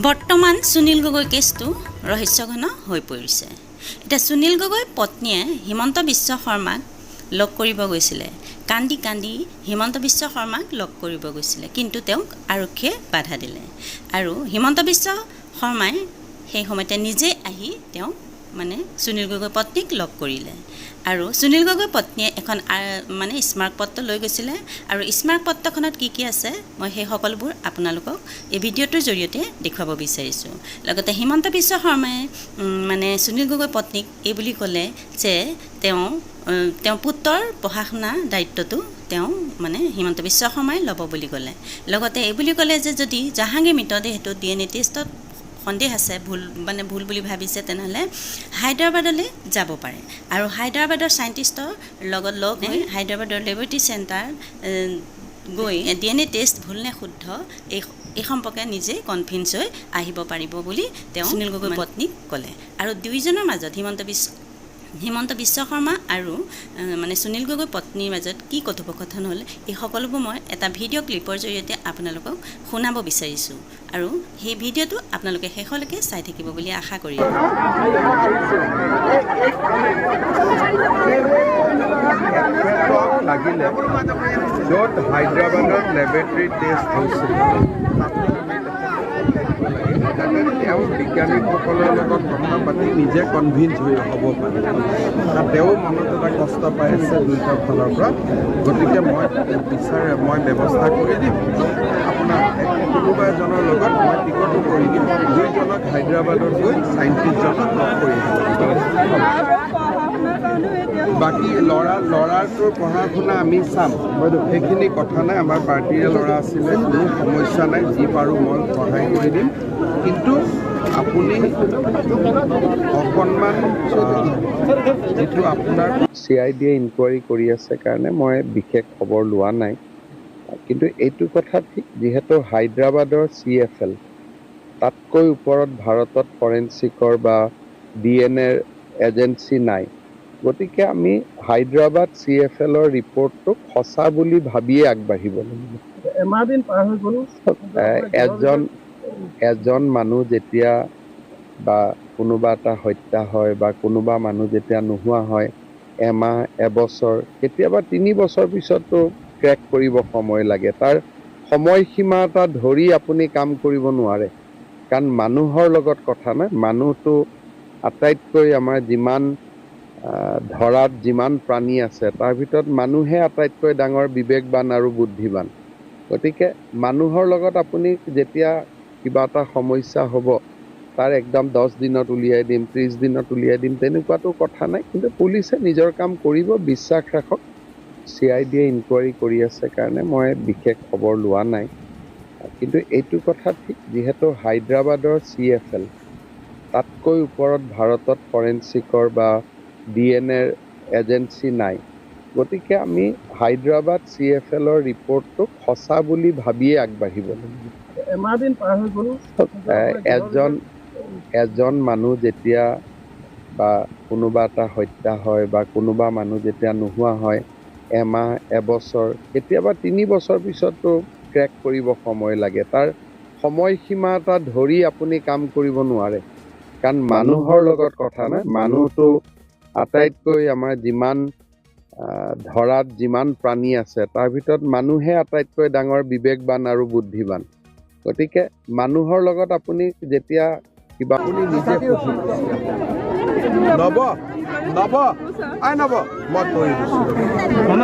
বৰ্তমান সুনীল গগৈ কেছটো ৰহস্যঘন হৈ পৰিছে। এতিয়া সুনীল গগৈ পত্নীয়ে হিমন্ত বিশ্ব শৰ্মাক লগ কৰিব গৈছিলে। কান্দি কান্দি হিমন্ত বিশ্ব শৰ্মাক লগ কৰিব গৈছিলে। কিন্তু তেওঁক আৰক্ষীয়ে বাধা দিলে। আৰু হিমন্ত বিশ্ব শৰ্মাই সেই সময়তে নিজে আহি তেওঁক মানে সুনীল গগৈ পত্নীক লগ কৰিলে। আৰু সুনীল গগৈ পত্নীয়ে এখন মানে স্মাৰক পত্ৰ লৈ গৈছিলে। আৰু স্মাৰক পত্ৰখনত কি কি আছে মই সেই সকলোবোৰ আপোনালোকক এই ভিডিঅ'টোৰ জৰিয়তে দেখুৱাব বিচাৰিছোঁ। লগতে হিমন্ত বিশ্ব শৰ্মাই মানে সুনীল গগৈ পত্নীক এই বুলি ক'লে যে তেওঁ তেওঁ পুত্ৰৰ পঢ়া শুনা দায়িত্বটো তেওঁ মানে হিমন্ত বিশ্ব শৰ্মাই ল'ব বুলি ক'লে। লগতে এই বুলি ক'লে যে যদি জাহাংগীৰ মৃতদেহটো ডি এন এ টেষ্টত সন্দেহ আছে ভুল মানে ভুল বুলি ভাবিছে তেনেহ'লে হায়দৰাবাদলৈ যাব পাৰে। আৰু হায়দৰাবাদৰ চাইণ্টিষ্টৰ লগত লগ হৈ হায়দৰাবাদৰ লেবৰেটৰী চেণ্টাৰ গৈ ডি এন এ টেষ্ট ভুল নে শুদ্ধ এই এই সম্পৰ্কে নিজে কনভিন্স হৈ আহিব পাৰিব বুলি তেওঁ সুনীল গগৈ পত্নীক ক'লে। আৰু দুয়োজনৰ মাজত হিমন্ত বিশ্ব হিমন্ত বিশ্ব শৰ্মা আৰু মানে সুনীল গগৈ পত্নীৰ মাজত কি কথোপকথন হ'ল এই সকলোবোৰ মই এটা ভিডিঅ' ক্লিপৰ জৰিয়তে আপোনালোকক শুনাব বিচাৰিছোঁ। আৰু সেই ভিডিঅ'টো আপোনালোকে শেষলৈকে চাই থাকিব বুলি আশা ক্ষেত্ৰত লাগিলে য'ত হায়দৰাবাদৰ লেবৰেটৰী টেষ্ট হৈছিল। তেওঁ বিজ্ঞানীসকলৰ লগত কথা পাতি নিজে কনভিন্স হৈ হ'ব পাৰে। তেওঁ মনত এটা কষ্ট পাই আছে দুয়োটা ফালৰ পৰা। গতিকে মই বিচাৰে, মই ব্যৱস্থা কৰি দিম। আপোনাৰ কোনোবা এজনৰ লগত মই টিকটো কৰি দিম। দুইজনক হায়দৰাবাদত গৈ চাইণ্টিষ্টজনক লগ কৰি আহিব বাকী ল'ৰা ল'ৰাটোৰ পঢ়া শুনা আমি চাম। সেইখিনি কথা নাই আমাৰ পাৰ্টীৰে ল'ৰা আছিলে কোনো সমস্যা নাই যি পাৰোঁ মই সহায় কৰি দিম। কিন্তু আপুনি অকণমান যিটো আপোনাৰ চি আই ডিয়ে ইনকুৱাৰী কৰি আছে কাৰণে মই বিশেষ খবৰ লোৱা নাই। কিন্তু এইটো কথা ঠিক যিহেতু হায়দৰাবাদৰ চি এফ এল তাতকৈ ওপৰত ভাৰতত ফৰেনচিকৰ বা ডি এন এৰ এজেঞ্চি নাই। গতিকে আমি হায়দৰাবাদ চি এফ এলৰ ৰিপৰ্টটোক সঁচা বুলি ভাবিয়ে আগবাঢ়িব লাগিব। এমাহ দিন পাৰ হৈ গ'ল। এ, এজন এজন মানুহ যেতিয়া বা কোনোবা এটা হত্যা হয় বা কোনোবা মানুহ যেতিয়া নোহোৱা হয় এমাহ এবছৰ কেতিয়াবা তিনি বছৰ পিছতো ক্ৰেক কৰিব সময় লাগে। তাৰ সময়সীমা এটা ধৰি আপুনি কাম কৰিব নোৱাৰে। কাৰণ মানুহৰ লগত কথা নাই। মানুহটো আটাইতকৈ আমাৰ যিমান ধৰাত যিমান প্ৰাণী আছে তাৰ ভিতৰত মানুহে আটাইতকৈ ডাঙৰ বিবেকবান আৰু বুদ্ধিবান গতিকে মানুহৰ লগত আপুনি যেতিয়া কিবা এটা সমস্যা হ'ব তাৰ একদম দহ দিনত উলিয়াই দিম ত্ৰিছ দিনত উলিয়াই দিম তেনেকুৱাতো কথা নাই। কিন্তু পুলিচে নিজৰ কাম কৰিব বিশ্বাস ৰাখক চি আই ডিয়ে ইনকুৱাৰী কৰি আছে কাৰণে মই বিশেষ খবৰ লোৱা নাই। কিন্তু এইটো কথা ঠিক যিহেতু হায়দৰাবাদৰ চি এফ এল তাতকৈ ওপৰত ভাৰতত ফৰেনচিকৰ বা ডি এন এৰ এজেঞ্চি নাই। গতিকে আমি হায়দৰাবাদ চি এফ এলৰ ৰিপৰ্টটোক সঁচা বুলি ভাবিয়ে আগবাঢ়িব লাগিব। এজন এজন মানুহ যেতিয়া বা কোনোবা এটা হত্যা হয় বা কোনোবা মানুহ যেতিয়া নোহোৱা হয় এমাহ এবছৰ কেতিয়াবা তিনি বছৰ পিছতো ক্ৰেক কৰিব সময় লাগে। তাৰ সময়সীমা এটা ধৰি আপুনি কাম কৰিব নোৱাৰে। কাৰণ মানুহৰ লগত কথা নাই মানুহটো আটাইতকৈ আমাৰ যিমান ধৰাত যিমান প্ৰাণী আছে তাৰ ভিতৰত মানুহে আটাইতকৈ ডাঙৰ বিবেকবান আৰু বুদ্ধিবান গতিকে মানুহৰ লগত আপুনি যেতিয়া কিবা আপুনি নিজে নব নব আই নব। মই কৰি দিছোঁ।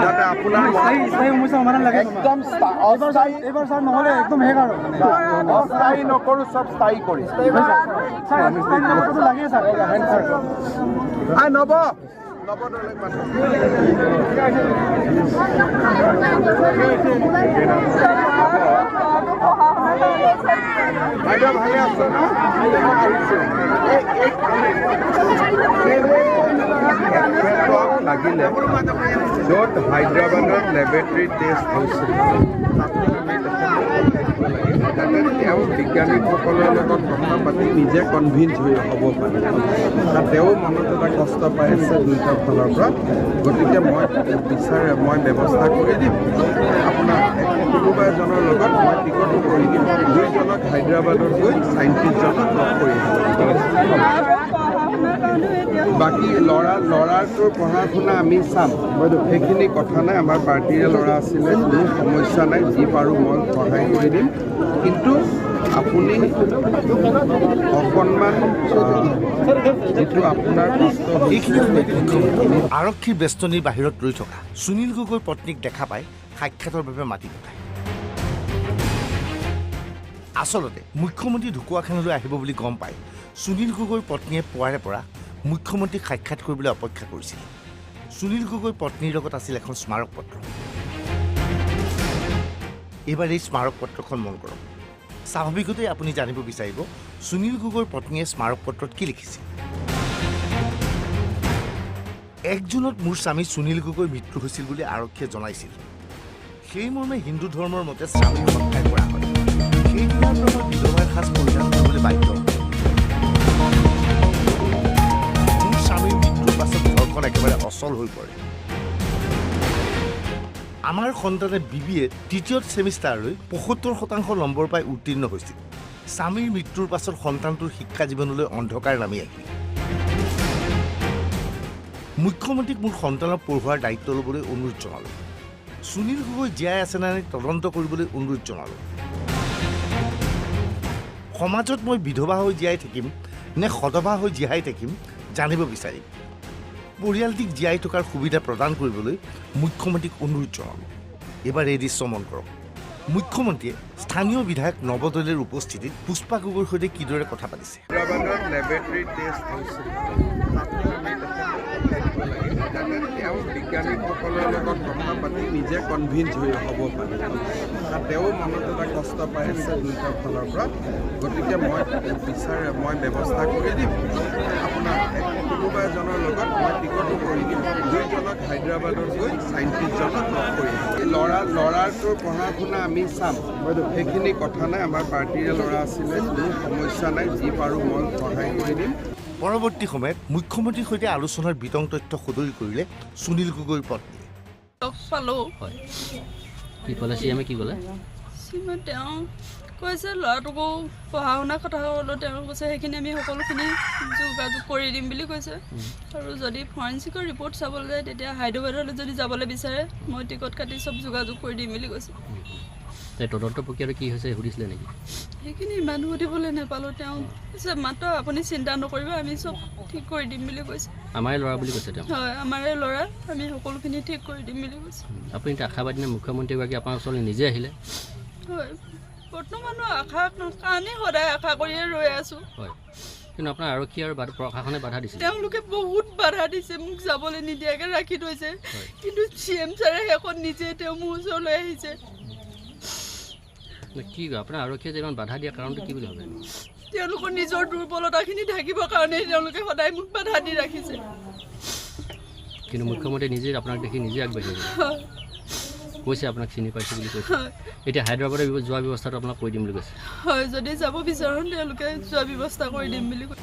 যাতে আপোনাৰ একদম এইবাৰ ছাৰ নহ'লে একদম শেষ আৰু স্থায়ী নকৰোঁ চব স্থায়ী কৰি আই নব। বাইদেউ ভালে আছে ন? লাগিলে য'ত হায়দৰাবাদৰ লেবৰেটৰী টেষ্ট হৈছিল তাতে আমি যাতে তেওঁ বিজ্ঞানীসকলৰ লগত কথা পাতি নিজে কনভিন্স হৈ হ'ব পাৰে কাৰণ তেওঁ মনত এটা কষ্ট পাই আছে দুয়োটা ফালৰ পৰা গতিকে মই বিচাৰে মই ব্যৱস্থা কৰি দিম আপোনাৰ কোনোবা এজনৰ লগত মই টিকটো কৰি দিম দুইজনক হায়দৰাবাদত গৈ চাইণ্টিষ্টজনক লগ কৰি আহিব বাকী ল'ৰা ল'ৰাটোৰ পঢ়া শুনা আমি চাম। সেইখিনি কথা নাই, আমাৰ পাৰ্টীৰে ল'ৰা আছিলে, কোনো সমস্যা নাই, যি পাৰোঁ মই সহায় কৰি দিম। কিন্তু আপুনি অকণমান যিটো আপোনাৰ কষ্ট আৰক্ষীৰ বেষ্টনীৰ বাহিৰত ৰৈ থকা সুনীল গগৈৰ পত্নীক দেখা পাই সাক্ষাতৰ বাবে মাতি পঠায়। আচলতে মুখ্যমন্ত্ৰী ঢুকুৱাখানালৈ আহিব বুলি গম পাই সুনীল গগৈৰ পত্নীয়ে পুৱাৰে পৰা মুখ্যমন্ত্ৰীক সাক্ষাৎ কৰিবলৈ অপেক্ষা কৰিছিল। সুনীল গগৈৰ পত্নীৰ লগত আছিল এখন স্মাৰক পত্ৰ। এইবাৰ এই স্মাৰক পত্ৰখন মন কৰক। স্বাভাৱিকতেই আপুনি জানিব বিচাৰিব, সুনীল গগৈৰ পত্নীয়ে স্মাৰক পত্ৰত কি লিখিছিল। এক জুনত মোৰ স্বামী সুনীল গগৈৰ মৃত্যু হৈছিল বুলি আৰক্ষীয়ে জনাইছিল। সেই মৰ্মে হিন্দু ধৰ্মৰ মতে স্বামীক সৎকাৰ কৰা হয়। সেইদিনাৰ পৰা সাজ পৰিধান বাধ্য পাছত ঘৰখন একেবাৰে অচল হৈ পৰে। আমাৰ সন্তানে বি এ তৃতীয় ছেমিষ্টাৰলৈ পঁসত্তৰ শতাংশ নম্বৰ পাই উত্তীৰ্ণ হৈছিল। স্বামীৰ মৃত্যুৰ পাছত সন্তানটোৰ শিক্ষা জীৱনলৈ অন্ধকাৰ নামি আহিল। মুখ্যমন্ত্ৰীক মোৰ সন্তানক পঢ়োৱাৰ দায়িত্ব ল'বলৈ অনুৰোধ জনালোঁ। সুনীল গগৈ জীয়াই আছে নে তদন্ত কৰিবলৈ অনুৰোধ জনালোঁ। সমাজত মই বিধৱা হৈ জীয়াই থাকিম নে সধৱা হৈ জীয়াই থাকিম জানিব বিচাৰিম। পৰিয়ালটিক জীয়াই থকাৰ সুবিধা প্ৰদান কৰিবলৈ মুখ্যমন্ত্ৰীক অনুৰোধ জনালোঁ। এইবাৰ এই দৃশ্য মন কৰক। মুখ্যমন্ত্ৰীয়ে স্থানীয় বিধায়ক নৱদলীৰ উপস্থিতিত পুষ্পা গগৈৰ সৈতে কিদৰে কথা পাতিছে হায়দৰাবাদত লেবৰেটৰী টেষ্ট হৈছিল তাতো আমি তেখেতক পঠিয়াই দিব লাগে যাতে তেওঁ বিজ্ঞানীসকলৰ লগত কথা পাতি নিজে কনভিন্স হৈ হ'ব পাৰে। তেওঁ মনত এটা কষ্ট পাই আছে দুয়োটা ফালৰ পৰা। গতিকে মই বিচাৰে, মই ব্যৱস্থা কৰি দিম। আপোনাৰ কোনোবা এজনৰ লগত মই টিকটো কৰি দিম। দুইজনক হায়দৰাবাদত গৈ চাইণ্টিষ্টজনক লগ কৰি ল'ৰা, ল'ৰাটোৰ পঢ়া শুনা আমি চাম। সেইখিনি কথা নাই। আমাৰ পাৰ্টীৰে ল'ৰা আছিলে, কোনো সমস্যা নাই। যি পাৰোঁ মই সহায় কৰি দিম। পৰৱৰ্তী সময়ত মুখ্যমন্ত্ৰীৰ সৈতে আলোচনাৰ বিতং তথ্য সদৰি কৰিলে সুনীল গগৈৰ পত্নী। লগ পালোঁ। হয়। কি ক'লে? চি এমে কি ক'লে? তেওঁ কৈছে ল'ৰাটোকো পঢ়া শুনা কথা ক'লোঁ। তেওঁ কৈছে সেইখিনি আমি সকলোখিনি যোগাযোগ কৰি দিম বুলি কৈছে। আৰু যদি ফৰেঞ্চিকৰ ৰিপৰ্ট চাবলৈ যায় তেতিয়া হায়দৰাবাদলৈ যদি যাবলৈ বিচাৰে মই টিকট কাটি চব যোগাযোগ কৰি দিম বুলি কৈছে। তদন্ত প্ৰক্ৰিয়াটো কি হৈছে সুধিছিলে নেকি? সেইখিনি ইমান সুধিবলৈ নাপালোঁ। তেওঁ কৈছে মাত্ৰ আপুনি চিন্তা নকৰিব আমি চব ঠিক কৰি দিম বুলি কৈছে। আমাৰে ল'ৰা বুলি কৈছে তেওঁ? হয় আমাৰে ল'ৰা আমি সকলোখিনি ঠিক কৰি দিম বুলি কৈছে। আপুনি আশাবাদী নে মুখ্যমন্ত্ৰীগৰাকী আপোনাৰ ওচৰলৈ নিজে আহিলে? হয় বৰ্তমানৰ আশা কাৰণে সদায় আশা কৰিয়ে ৰৈ আছোঁ। হয় কিন্তু আপোনাৰ আৰক্ষী আৰু প্ৰশাসনে বাধা দিছিলে তেওঁলোকে বহুত বাধা দিছে মোক যাবলৈ নিদিয়াকৈ ৰাখি থৈছে। কিন্তু চি এম ছাৰে শেষত নিজে তেওঁ মোৰ ওচৰলৈ আহিছে। কি আপোনাৰ আৰক্ষীয়ে যে ইমান বাধা দিয়া কাৰণটো কি বুলি ভাবে? তেওঁলোকৰ নিজৰ দুৰ্বলতাখিনি থাকিবৰ কাৰণে তেওঁলোকে সদায় মোক বাধা দি ৰাখিছে। কিন্তু মুখ্যমন্ত্ৰী নিজে আপোনাক দেখি নিজে আগবাঢ়ি কৈছে আপোনাক চিনি পাইছোঁ বুলি কৈছে। এতিয়া হায়দৰাবাদৰ যোৱা ব্যৱস্থাটো আপোনাক কৈ দিম বুলি কৈছে। হয় যদি যাব বিচাৰোঁ তেওঁলোকে যোৱা ব্যৱস্থা কৰি দিম বুলি কৈছে।